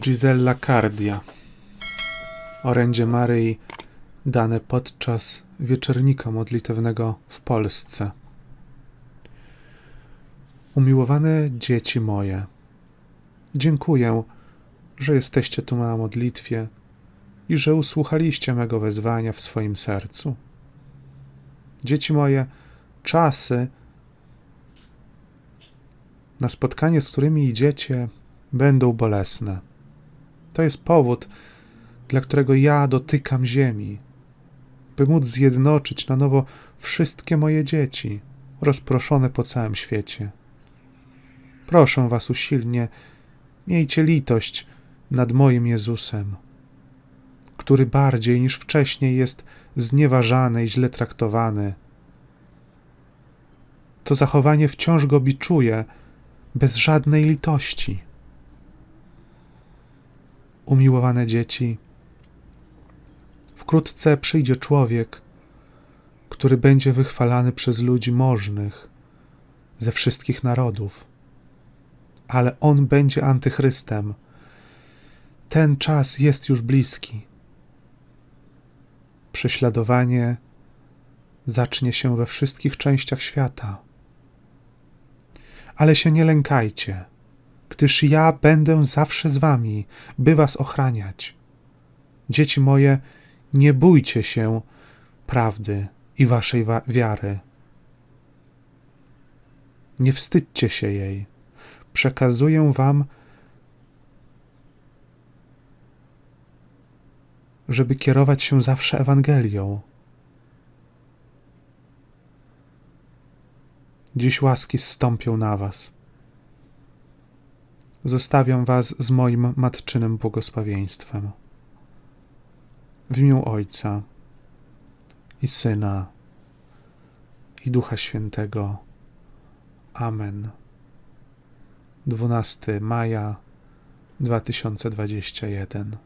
Gisella Cardia. Orędzie Maryi dane podczas wieczornika modlitewnego w Polsce. Umiłowane dzieci moje, dziękuję, że jesteście tu na modlitwie i że usłuchaliście mego wezwania w swoim sercu. Dzieci moje, czasy, na spotkanie, z którymi idziecie, będą bolesne. To jest powód, dla którego ja dotykam ziemi, by móc zjednoczyć na nowo wszystkie moje dzieci, rozproszone po całym świecie. Proszę Was usilnie, miejcie litość nad moim Jezusem, który bardziej niż wcześniej jest znieważany i źle traktowany. To zachowanie wciąż go biczuje, bez żadnej litości. Umiłowane dzieci, wkrótce przyjdzie człowiek, który będzie wychwalany przez ludzi możnych ze wszystkich narodów, ale on będzie antychrystem. Ten czas jest już bliski. Prześladowanie zacznie się we wszystkich częściach świata ale się nie lękajcie, gdyż ja będę zawsze z wami, by was ochraniać. Dzieci moje, nie bójcie się prawdy i waszej wa- wiary. Nie wstydźcie się jej. Przekazuję wam, żeby kierować się zawsze Ewangelią. Dziś łaski zstąpią na was. Zostawiam was z moim matczynym błogosławieństwem. W imię Ojca i Syna i Ducha Świętego. Amen. 12 maja 2021